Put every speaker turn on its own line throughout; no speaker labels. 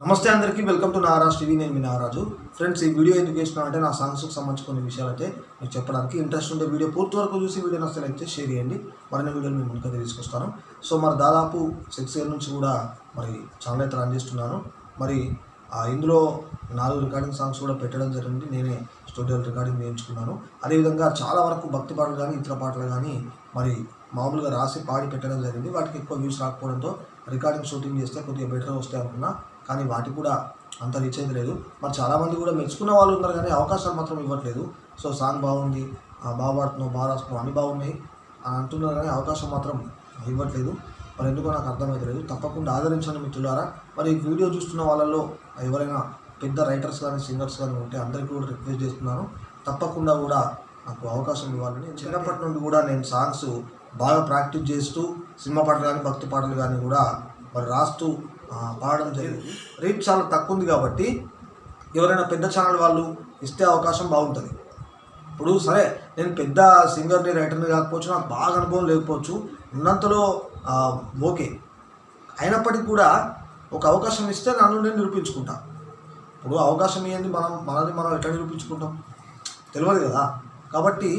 నమస్తే అందరికీ welcome to Naraj TV. నేను మీ నారాజు. ఫ్రెండ్స్ ఈ వీడియో ఎందుకు చేసిన అంటే నా సాంగ్స్కి సంబంధించి కొన్ని విషయాలు అయితే మీకు చెప్పడానికి ఇంట్రెస్ట్ ఉండే వీడియో పూర్తి వరకు చూసి వీడియో నచ్చితే లైక్ చేసి షేర్ చేయండి. మరిన్ని వీడియోలు మేము ముందుకైతే తీసుకొస్తాను. సో మరి దాదాపు సిక్స్ ఇయర్ నుంచి కూడా మరి ఛానల్ అయితే రన్ చేస్తున్నాను. మరి ఆ, ఇందులో నాలుగు రికార్డింగ్ సాంగ్స్ కూడా పెట్టడం జరిగింది. నేనే స్టూడియో రికార్డింగ్ చేయించుకున్నాను. అదేవిధంగా చాలా వరకు భక్తి పాటలు కానీ ఇతర పాటలు కానీ మరి మామూలుగా రాసి పాడి పెట్టడం జరిగింది. వాటికి ఎక్కువ వ్యూస్ రాకపోవడంతో రికార్డింగ్ షూటింగ్ చేస్తే కొద్దిగా బెటర్ వస్తాయి అనుకున్నా. కానీ వాటికి కూడా అంత రీచ్ అయితే లేదు. మరి చాలామంది కూడా మెచ్చుకున్న వాళ్ళు ఉన్నారు కానీ అవకాశాలు మాత్రం ఇవ్వట్లేదు. సో సాంగ్ బాగుంది ఆ, బాగా పాడుతున్నావు బాగా రాస్తున్నావు అన్ని బాగున్నాయి అని అంటున్నారు కానీ అవకాశం మాత్రం ఇవ్వట్లేదు. మరి ఎందుకో నాకు అర్థమవుతలేదు తప్పకుండా ఆదరించండి మిత్రులారా. మరి ఈ వీడియో చూస్తున్న వాళ్ళలో ఎవరైనా పెద్ద రైటర్స్ కానీ సింగర్స్ కానీ ఉంటే అందరికీ కూడా రిక్వెస్ట్ చేస్తున్నాను. తప్పకుండా కూడా నాకు అవకాశం ఇవ్వాలని. చిన్నప్పటి నుండి కూడా నేను సాంగ్స్ బాగా ప్రాక్టీస్ చేస్తూ సినిమా పాటలు కానీ భక్తి పాటలు కానీ కూడా మరి రాస్తూ పాడడం జరిగింది. రీచ్ చాలా తక్కువ ఉంది కాబట్టి ఎవరైనా పెద్ద ఛానల్ వాళ్ళు ఇస్తే అవకాశం బాగుంటుంది. ఇప్పుడు సరే నేను పెద్ద సింగర్ని రైటర్ని కాకపోవచ్చు నాకు బాగా అనుభవం లేకపోవచ్చు ఉన్నంతలో ఓకే. అయినప్పటికీ కూడా ఒక అవకాశం ఇస్తే నన్ను నేను నిరూపించుకుంటా. ఇప్పుడు అవకాశం ఇవ్వండి మనం మనది మనం ఎట్లా నిరూపించుకుంటాం? తెలియదు కదా. కాబట్టి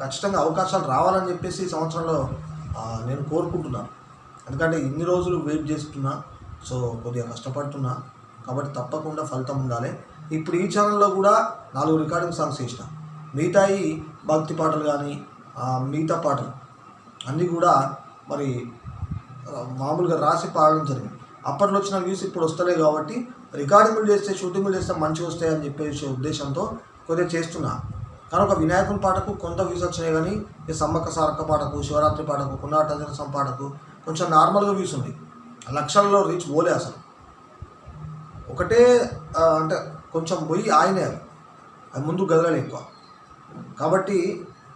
ఖచ్చితంగా అవకాశాలు రావాలని చెప్పేసి ఈ సంవత్సరంలో నేను కోరుకుంటున్నాను. ఎందుకంటే ఇన్ని రోజులు వెయిట్ చేస్తున్నా సో కొద్దిగా కష్టపడుతున్నా కాబట్టి తప్పకుండా ఫలితం ఉండాలి. ఇప్పుడు ఈ ఛానల్లో కూడా నాలుగు రికార్డింగ్ సాంగ్స్ చేసిన. మిగతాయి భక్తి పాటలు కానీ మిగతా పాటలు అన్నీ కూడా మరి మామూలుగా రాసి పాడడం జరిగింది. అప్పట్లో వచ్చిన వ్యూస్ ఇప్పుడు వస్తలే కాబట్టి రికార్డింగ్లు చేస్తే షూటింగ్లు చేస్తే మంచిగా వస్తాయని చెప్పేసి ఉద్దేశంతో కొద్దిగా చేస్తున్నా. కానీ ఒక వినాయకుని పాటకు కొంత వ్యూస్ వచ్చినాయి కానీ ఈ సమ్మక్క సారక్క పాటకు శివరాత్రి పాటకు కున్నాటజనసం పాటకు కొంచెం నార్మల్గా వ్యూస్ ఉంది లక్షల్లో రీచ్ పోలే అసలు. ఒకటే అంటే కొంచెం పోయి ఆయనే అది ముందు గదలలే ఎక్కువ. కాబట్టి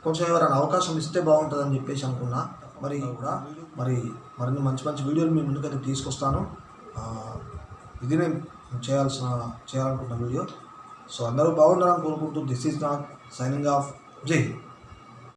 కొంచెం ఎవరైనా అవకాశం ఇస్తే బాగుంటుందని చెప్పేసి అనుకున్నా. మరి కూడా మరి మరిన్ని మంచి మంచి వీడియోలు మీ ముందుకైతే తీసుకొస్తాను. ఇది నేను చేయాల్సిన చేయాలనుకుంటున్న వీడియో. సో అందరూ బాగుండాలని కోరుకుంటూ this is not signing off. జై హింద్.